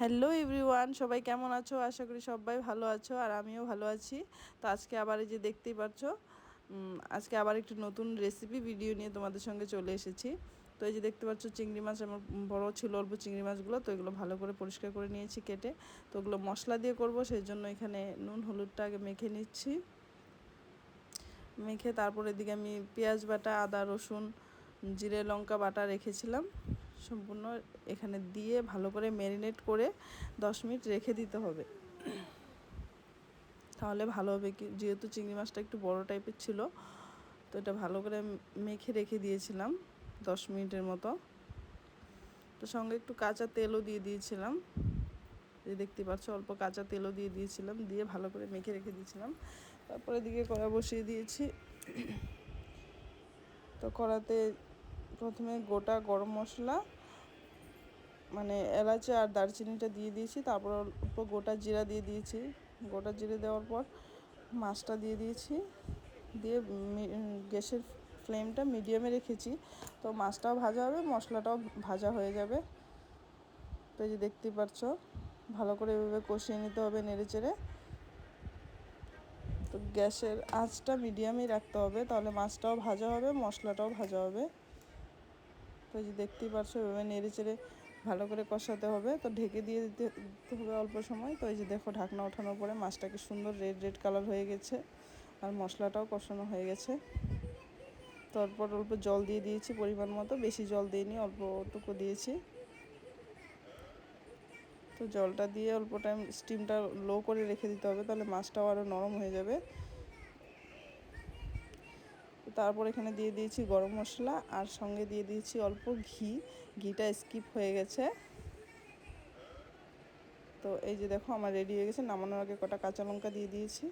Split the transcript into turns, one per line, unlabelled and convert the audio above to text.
Hello everyone, সবাই কেমন আছো? আশা করি সবাই ভালো আছো আর আমিও ভালো আছি। তো আজকে আবার এই যে দেখতেই পাচ্ছ আজকে আবার একটি নতুন রেসিপি ভিডিও নিয়ে তোমাদের সঙ্গে চলে এসেছি। তো এই যে দেখতে পাচ্ছ, চিংড়ি মাছ আমার বড় ছিল অল্প চিংড়ি মাছগুলো, তো এগুলো ভালো করে পরিষ্কার করে নিয়েছি কেটে। তো ওগুলো মশলা দিয়ে করব সেই জন্য এখানে নুন, হলুদটা আগে মেখে নিচ্ছি। মেখে তারপর এদিকে আমি পেঁয়াজ বাটা, আদা, রসুন, জিরে, লঙ্কা বাটা রেখেছিলাম। সম্পূর্ণ এখানে দিয়ে ভালো করে ম্যারিনেট করে দশ মিনিট রেখে দিতে হবে। তাহলে ভালো হবে কি? যেহেতু চিংড়ি মাছটা একটু বড় টাইপের ছিল, তো এটা ভালো করে মেখে রেখে দিয়েছিলাম দশ মিনিটের মতো। তো সঙ্গে একটু কাঁচা তেলও দিয়ে দিয়েছিলাম। যে দেখতে পাচ্ছ, অল্প কাঁচা তেলও দিয়ে দিয়েছিলাম, দিয়ে ভালো করে মেখে রেখে দিয়েছিলাম। তারপরে দিকে কড়া বসিয়ে দিয়েছি। তো কড়াতে প্রথমে গোটা গরম মশলা মানে এলাচি আর দারচিনিটা দিয়ে দিয়েছি, তারপর অল্প গোটা জিরা দিয়ে দিয়েছি। গোটা জিরে দেওয়ার পর মাছটা দিয়ে দিয়েছি। দিয়ে গ্যাসের ফ্লেমটা মিডিয়ামে রেখেছি। তো মাছটাও ভাজা হবে, মশলাটাও ভাজা হয়ে যাবে। তো এই যে দেখতেই পাচ্ছ, ভালো করে এভাবে কষিয়ে নিতে হবে নেড়ে চেড়ে। তো গ্যাসের আঁচটা মিডিয়ামেই রাখতে হবে, তাহলে মাছটাও ভাজা হবে, মশলাটাও ভাজা হবে। তো এই যে দেখতেই পারছ, এভাবে নেড়ে চেড়ে ভালো করে কষাতে হবে। তো ঢেকে দিয়ে দিতে হবে অল্প সময়। তো এই যে দেখো ঢাকনা ওঠানোর পরে মাছটাকে সুন্দর রেড রেড কালার হয়ে গেছে। আর মশলাটাও কষানো হয়ে গেছে। তারপর অল্প জল দিয়ে দিয়েছি পরিমাণ মতো। বেশি জল দিইনি অল্পটুকু দিয়েছি। তো জলটা দিয়ে অল্প টাইম স্টিমটা লো করে রেখে দিতে হবে, তাহলে মাছটাও আরও নরম হয়ে যাবে। তারপর এখানে দিয়ে দিয়েছি গরম মশলা আর সঙ্গে দিয়ে দিয়েছি অল্প ঘি। ঘিটা স্কিপ হয়ে গেছে। তো এই যে দেখো, আমার রেডি হয়ে গেছে। নামানোর আগে কটা কাঁচা লঙ্কা দিয়ে দিয়েছি।